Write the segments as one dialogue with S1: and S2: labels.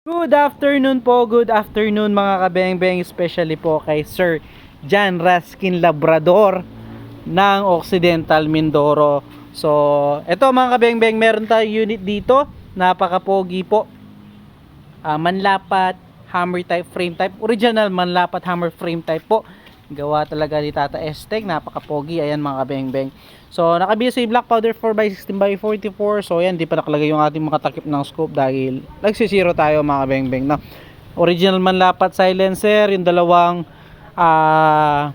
S1: Good afternoon po, good afternoon mga kabeng-beng, especially po kay Sir John Raskin Labrador ng Occidental Mindoro. So, eto mga kabeng-beng, meron tayong unit dito, napaka-pogi po. Ah, manlapat, hammer type, frame type, original manlapat hammer frame type po. Gawa talaga ni Tata Estek, napaka-pogi, ayan mga kabeng-beng. So, naka-BSA black powder 4x16x44. So, ayan, di pa nakalagay yung ating mga takip ng scope dahil nagsisiro tayo mga beng-beng na. Original man lapat silencer, yung dalawang ah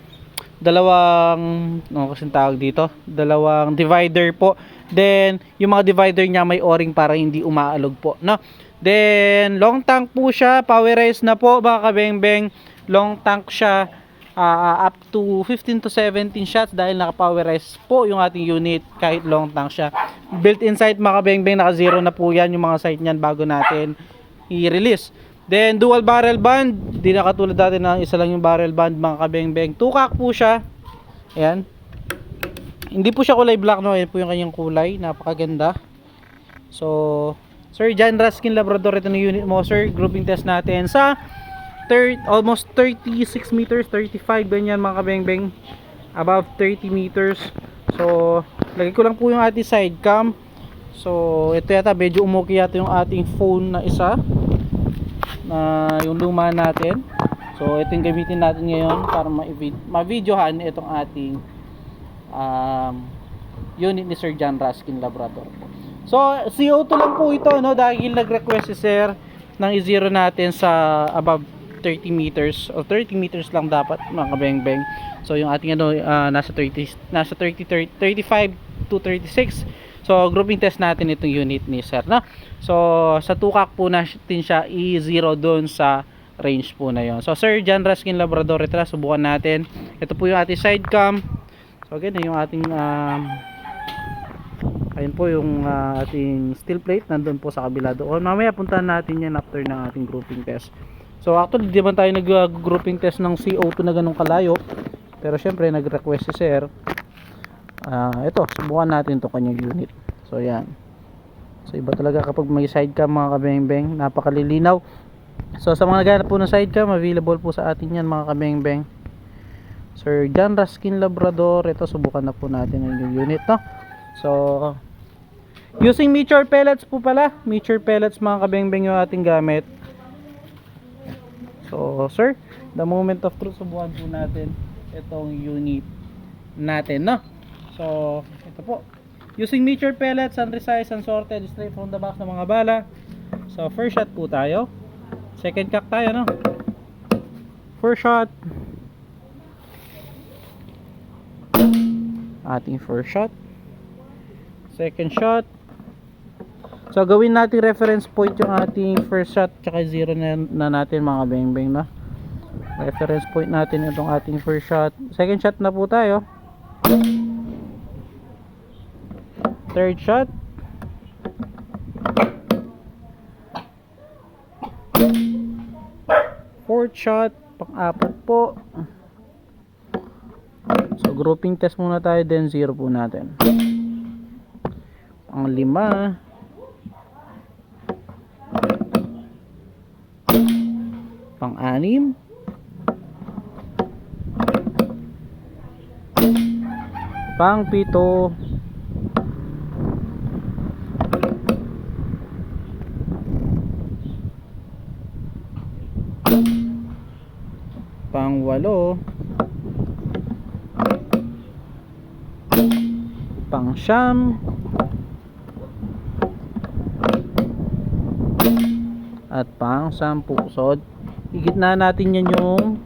S1: dalawang ano kasing tawag dito? Dalawang divider po. Then, yung mga divider niya may o-ring para hindi umaalog po, no? Then, long tank po siya, powerized na po mga kabeng-beng. Long tank siya ah, up to 15 to 17 shots dahil naka-powerize po yung ating unit kahit long tank siya. Built-in sight mga kabeng-beng, naka-zero na po yan yung mga sight niyan bago natin i-release. Then dual barrel band, di na katulad dati na isa lang yung barrel band mga kabeng-beng. Tukak po siya. Ayan. Hindi po siya kulay black no, ayan po yung kanyang kulay, napakaganda. So, Sir John Raskin Labrador ito na unit mo, sir. Grouping test natin sa third, almost 36 meters, 35 ganyan mga kabeng-beng. Above 30 meters. So, lagay ko lang po yung ating side cam. So, ito yata medyo umuki yata yung ating phone na isa na yung luma natin. So, ito yung gamitin natin ngayon para ma-vid- ma-videohan itong ating um, unit ni Sir John Raskin Labrador po. So, CO2 lang po ito, no? Dahil nag-request si Sir ng i-zero natin sa above 30 meters o 30 meters lang dapat mga kabeng-beng. So, yung ating ano, ah, nasa 30, nasa 30, 30, 35 to 36. So, grouping test natin itong unit ni Sir, no? So, sa tukak po natin siya i-zero doon sa range po na yon. So, Sir John Raskin Labrador, ito na, subukan natin. Ito po yung ating side cam. So, again, yung ating um, ayun po yung ah, ating steel plate nandun po sa kabila doon. Mamaya puntahan natin yan after ng ating grouping test. So, actually, di man tayo nag-grouping test ng CO2 na ganun kalayo. Pero, syempre, nag-request si Sir. Ah, ito, subukan natin to kanyang unit. So, yan. So, iba talaga kapag may sidecam mga kabeng-beng. Napakalilinaw. So, sa mga naghanap po ng sidecam, available po sa atin yan mga kabeng-beng. Sir John Raskin Labrador. Ito, subukan na po natin yung unit, no? So, using mature pellets po pala. Mature pellets mga kabeng-beng yung ating gamit. So, sir, the moment of truth, subukan po natin itong unit natin, no? So, ito po. Using mature pellets, unresized, unsorted, straight from the box ng mga bala. So, first shot po tayo. Second cock tayo, no? First shot. Ating first shot. Second shot. So, gawin natin reference point yung ating first shot tsaka zero na, na natin mga beng-beng, no? Reference point natin itong ating first shot. Second shot na po tayo. Third shot. Fourth shot. Pang-apat po. So, grouping test muna tayo, then zero po natin. Pang-lima. Pang-anim. Pang-pito. Pang-walo. Pang-siyam. At pang-sampu. So, higit na natin yan yung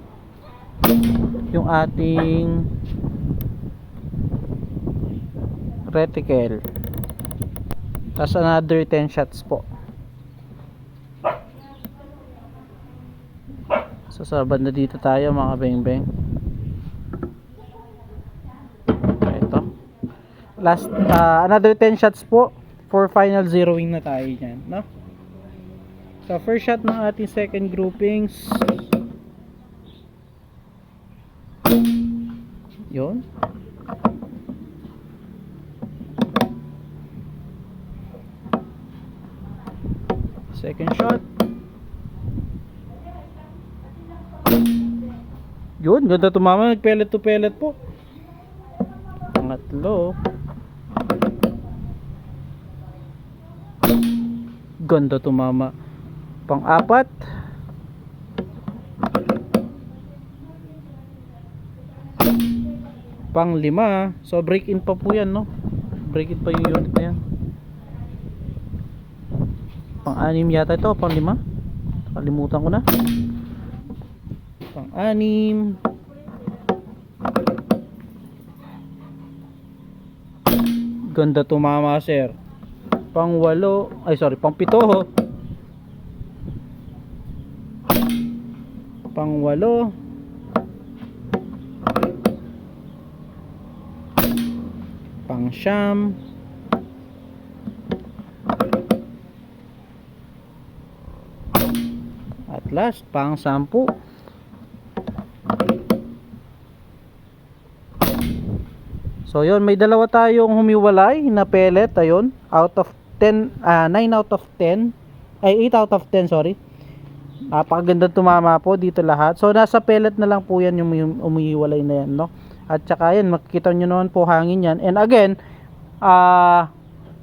S1: yung ating reticle. Tapos another 10 shots po. So sa banda dito tayo mga beng-beng. Ito. Last ah, another 10 shots po for final zeroing na tayo diyan, no? So, first shot ng ating second groupings. Yun. Second shot. Yun, ganda tumama. Nag-pellet to pellet po. Pangatlo. Ganda tumama. Pang-apat. Pang-lima. So, break-in pa po yan, no? Break-in pa yung unit na yan. Pang-anim yata ito. Pang-lima. Kalimutan ko na. Pang-anim. Ganda tumama, sir. Pang-walo. Ay, sorry. Pang-pito. Ho. Pang-walo. Pang-siyam. At last, pang-sampu. So yun, may dalawa tayong humiwalay na pellet, ayun, out of 10, ah 9 out of 10, ay 8 out of 10, sorry. Napakaganda tumama po dito lahat. So nasa pellet na lang po yan yung umihiwalay na yan, no? At saka yan, makikita nyo naman po hangin yan. And again, ah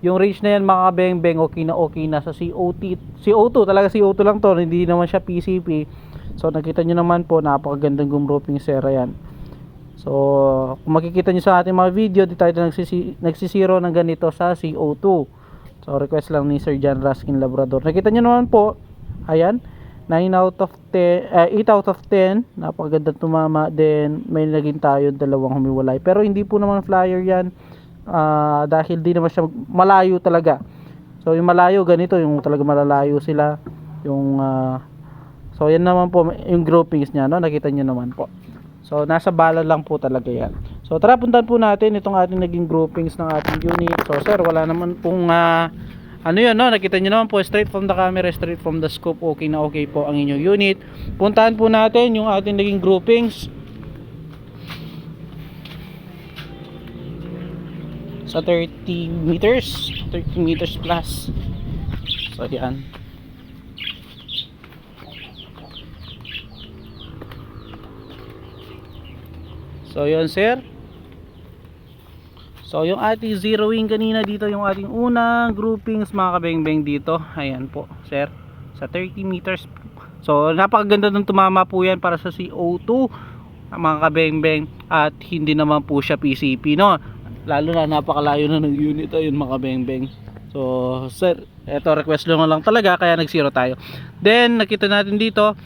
S1: yung range na yan mga beng-beng, okay na okay na sa COT. CO2, talaga CO2 lang to, hindi naman siya PCP. So nakita nyo naman po, napakagandang gumroping sera yan. So, kung makikita nyo sa ating mga video, di tayo nagsisi, nagsisiro ng ganito sa CO2. So, request lang ni Sir John Raskin Labrador. Nakita nyo naman po, ayan, 9 out of 10, eh, 8 out of 10, napakaganda tumama. Then, may naging tayo, dalawang humiwalay. Pero hindi po naman flyer yan, ah, dahil di naman siya malayo talaga. So, yung malayo, ganito, yung talaga malalayo sila. Yung, ah, so, yan naman po, yung groupings niya, no? Nakita nyo naman po. So, nasa bala lang po talaga yan. So, tara puntan po natin itong ating naging groupings ng ating unit. So, sir, wala naman pong, ah, ano yun, no? Nakita nyo naman po, straight from the camera, straight from the scope, okay na okay po ang inyong unit. Puntahan po natin yung ating naging groupings. Sa 30 meters, 30 meters plus. So, yan. So yun sir. So yung ating zeroing kanina dito yung ating unang groupings mga kabengbeng dito. Ayan po sir. Sa 30 meters. So napakaganda ng tumama po yan para sa CO2 mga kabengbeng at hindi naman po siya PCP no. Lalo na napakalayo na ng unit ayun mga kabengbeng. So sir, eto request lang lang talaga kaya nag-zero tayo. Then nakita natin dito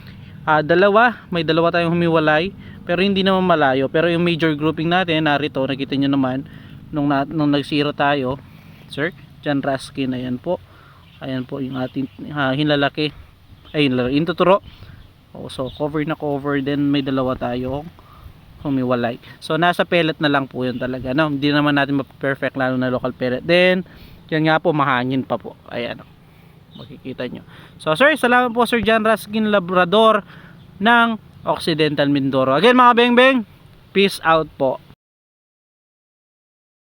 S1: ah, dalawa, may dalawa tayong humiwalay pero hindi naman malayo pero yung major grouping natin narito nakita nyo naman nung, na, nung nag zero tayo sir John Raskin ayan po. Ayan po yung ating ah, hinlalaki. Ay hinlalaki yung tuturo oh, so cover na cover then may dalawa tayo humiwalay. So nasa pellet na lang po yun talaga no? hindi naman natin ma-perfect lalo na local pellet. Then yan nga po mahangin pa po. Ayan makikita nyo. So sir salamat po Sir John Raskin Labrador ng Occidental Mindoro. Again mga beng beng, peace out po.